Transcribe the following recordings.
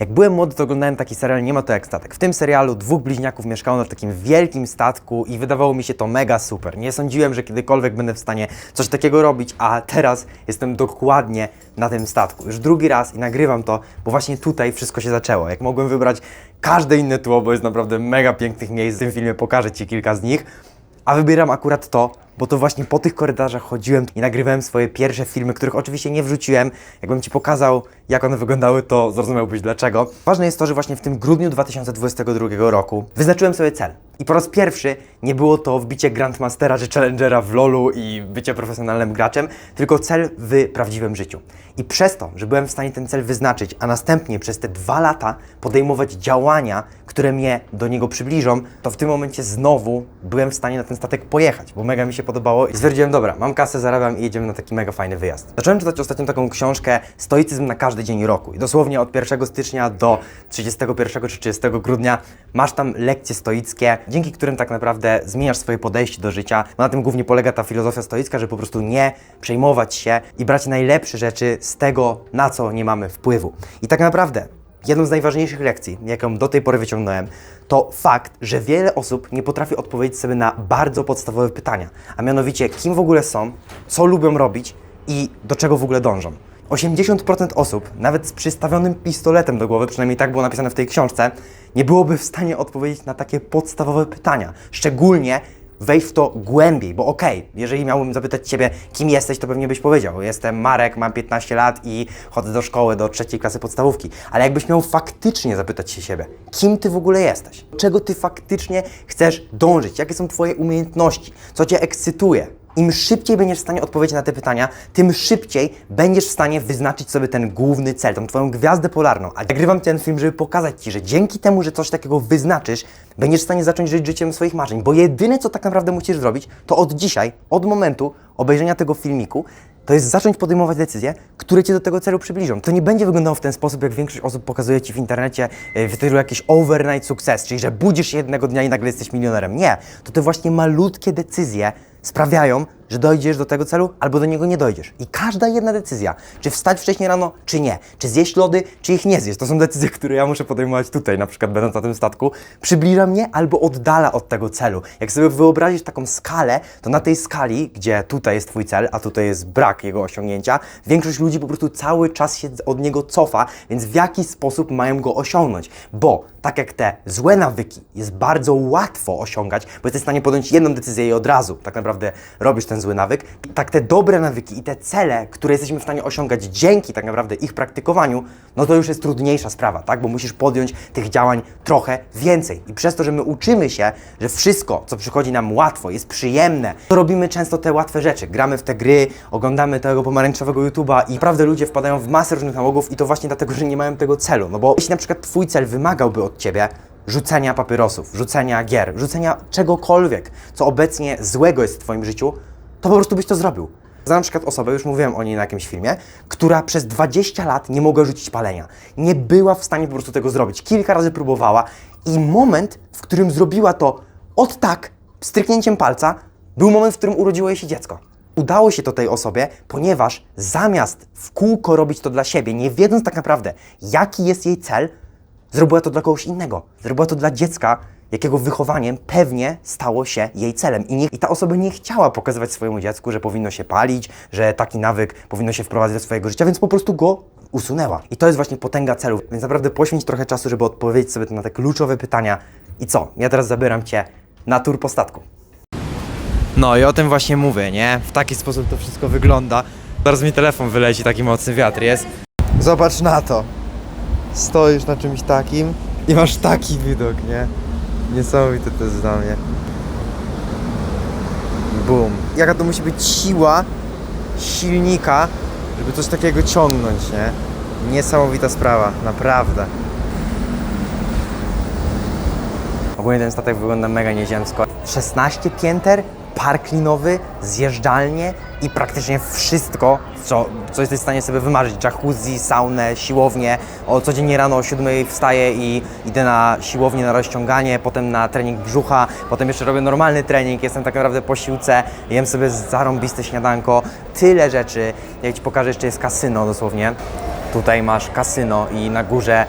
Jak byłem młody, to oglądałem taki serial Nie ma to jak statek. W tym serialu dwóch bliźniaków mieszkało na takim wielkim statku i wydawało mi się to mega super. Nie sądziłem, że kiedykolwiek będę w stanie coś takiego robić, a teraz jestem dokładnie na tym statku. Już drugi raz i nagrywam to, bo właśnie tutaj wszystko się zaczęło. Jak mogłem wybrać każde inne tło, bo jest naprawdę mega pięknych miejsc, w tym filmie pokażę Ci kilka z nich, a wybieram akurat to, bo to właśnie po tych korytarzach chodziłem i nagrywałem swoje pierwsze filmy, których oczywiście nie wrzuciłem. Jakbym Ci pokazał, jak one wyglądały, to zrozumiałbyś dlaczego. Ważne jest to, że właśnie w tym grudniu 2022 roku wyznaczyłem sobie cel. I po raz pierwszy nie było to wbicie Grandmastera czy Challengera w LoLu i bycie profesjonalnym graczem, tylko cel w prawdziwym życiu. I przez to, że byłem w stanie ten cel wyznaczyć, a następnie przez te dwa lata podejmować działania, które mnie do niego przybliżą, to w tym momencie znowu byłem w stanie na ten statek pojechać, bo mega mi się podobało i stwierdziłem, dobra, mam kasę, zarabiam i jedziemy na taki mega fajny wyjazd. Zacząłem czytać ostatnio taką książkę Stoicyzm na każdy dzień roku i dosłownie od 1 stycznia do 31 czy 30 grudnia masz tam lekcje stoickie, dzięki którym tak naprawdę zmieniasz swoje podejście do życia. Bo na tym głównie polega ta filozofia stoicka, że po prostu nie przejmować się i brać najlepsze rzeczy z tego, na co nie mamy wpływu. I tak naprawdę Jedną z najważniejszych lekcji, jaką do tej pory wyciągnąłem, to fakt, że wiele osób nie potrafi odpowiedzieć sobie na bardzo podstawowe pytania, a mianowicie kim w ogóle są, co lubią robić i do czego w ogóle dążą. 80% osób, nawet z przystawionym pistoletem do głowy, przynajmniej tak było napisane w tej książce, nie byłoby w stanie odpowiedzieć na takie podstawowe pytania. Szczególnie wejść w to głębiej, bo okej, jeżeli miałbym zapytać Ciebie, kim jesteś, to pewnie byś powiedział, jestem Marek, mam 15 lat i chodzę do szkoły, do trzeciej klasy podstawówki. Ale jakbyś miał faktycznie zapytać się siebie, kim Ty w ogóle jesteś? Czego Ty faktycznie chcesz dążyć? Jakie są Twoje umiejętności? Co Cię ekscytuje? Im szybciej będziesz w stanie odpowiedzieć na te pytania, tym szybciej będziesz w stanie wyznaczyć sobie ten główny cel, tą Twoją gwiazdę polarną. A nagrywam ten film, żeby pokazać Ci, że dzięki temu, że coś takiego wyznaczysz, będziesz w stanie zacząć żyć życiem swoich marzeń. Bo jedyne, co tak naprawdę musisz zrobić, to od dzisiaj, od momentu obejrzenia tego filmiku, to jest zacząć podejmować decyzje, które Cię do tego celu przybliżą. To nie będzie wyglądało w ten sposób, jak większość osób pokazuje Ci w internecie e, w stylu jakiś overnight success, czyli że budzisz się jednego dnia i nagle jesteś milionerem. Nie, to te właśnie malutkie decyzje sprawiają, że dojdziesz do tego celu albo do niego nie dojdziesz. I każda jedna decyzja, czy wstać wcześniej rano, czy nie, czy zjeść lody, czy ich nie zjeść, to są decyzje, które ja muszę podejmować tutaj, na przykład będąc na tym statku, przybliża mnie albo oddala od tego celu. Jak sobie wyobrazisz taką skalę, to na tej skali, gdzie tutaj jest Twój cel, a tutaj jest brak jego osiągnięcia, większość ludzi po prostu cały czas się od niego cofa, więc w jaki sposób mają go osiągnąć? Bo tak jak te złe nawyki jest bardzo łatwo osiągać, bo jesteś w stanie podjąć jedną decyzję i od razu tak naprawdę robisz ten zły nawyk, tak te dobre nawyki i te cele, które jesteśmy w stanie osiągać dzięki tak naprawdę ich praktykowaniu, no to już jest trudniejsza sprawa, tak? Bo musisz podjąć tych działań trochę więcej. I przez to, że my uczymy się, że wszystko, co przychodzi nam łatwo, jest przyjemne, to robimy często te łatwe rzeczy. Gramy w te gry, oglądamy tego pomarańczowego YouTube'a i naprawdę ludzie wpadają w masę różnych nałogów i to właśnie dlatego, że nie mają tego celu. No bo jeśli na przykład Twój cel wymagałby od Ciebie rzucenia papierosów, rzucenia gier, rzucenia czegokolwiek, co obecnie złego jest w Twoim życiu, to po prostu byś to zrobił. Znam na przykład osobę, już mówiłem o niej na jakimś filmie, która przez 20 lat nie mogła rzucić palenia. Nie była w stanie po prostu tego zrobić. Kilka razy próbowała i moment, w którym zrobiła to od tak, stryknięciem palca, był moment, w którym urodziło jej się dziecko. Udało się to tej osobie, ponieważ zamiast w kółko robić to dla siebie, nie wiedząc tak naprawdę, jaki jest jej cel, Zrobiła to dla kogoś innego. Zrobiła to dla dziecka, jakiego wychowaniem pewnie stało się jej celem. I, nie, I ta osoba nie chciała pokazywać swojemu dziecku, że powinno się palić, że taki nawyk powinno się wprowadzić do swojego życia, więc po prostu go usunęła. I to jest właśnie potęga celów. Więc naprawdę poświęć trochę czasu, żeby odpowiedzieć sobie na te kluczowe pytania. I co? Ja teraz zabieram Cię na tur po statku. No i o tym właśnie mówię, nie? W taki sposób to wszystko wygląda. Zaraz mi telefon wyleci, taki mocny wiatr jest. Zobacz na to. Stoisz na czymś takim i masz taki widok, nie? Niesamowite to jest dla mnie. Boom. Jaka to musi być siła silnika, żeby coś takiego ciągnąć, nie? Niesamowita sprawa, naprawdę. Ogólnie ten statek wygląda mega nieziemsko. 16 pięter, park linowy, zjeżdżalnie i praktycznie wszystko, co, co jesteś w stanie sobie wymarzyć. Jacuzzi, saunę, siłownię. O, codziennie rano o 7 wstaję i idę na siłownię, na rozciąganie, potem na trening brzucha, potem jeszcze robię normalny trening, jestem tak naprawdę po siłce, jem sobie zarąbiste śniadanko. Tyle rzeczy. Jak Ci pokażę, jeszcze jest kasyno dosłownie. Tutaj masz kasyno i na górze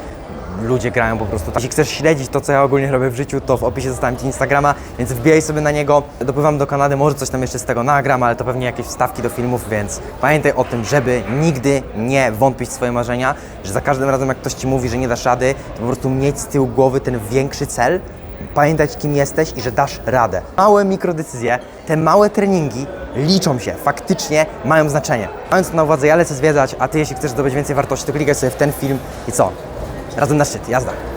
ludzie grają po prostu tak. Jeśli chcesz śledzić to, co ja ogólnie robię w życiu, to w opisie zostawiam Ci Instagrama, więc wbijaj sobie na niego. Dopływam do Kanady, może coś tam jeszcze z tego nagram, ale to pewnie jakieś wstawki do filmów, więc pamiętaj o tym, żeby nigdy nie wątpić w swoje marzenia, że za każdym razem, jak ktoś Ci mówi, że nie dasz rady, to po prostu mieć z tyłu głowy ten większy cel, pamiętać kim jesteś i że dasz radę. Małe mikrodecyzje, te małe treningi liczą się, faktycznie mają znaczenie. Mając to na uwadze, ja lecę zwiedzać, a Ty jeśli chcesz zdobyć więcej wartości, to klikaj sobie w ten film i co? Razem na szczyt, jazda!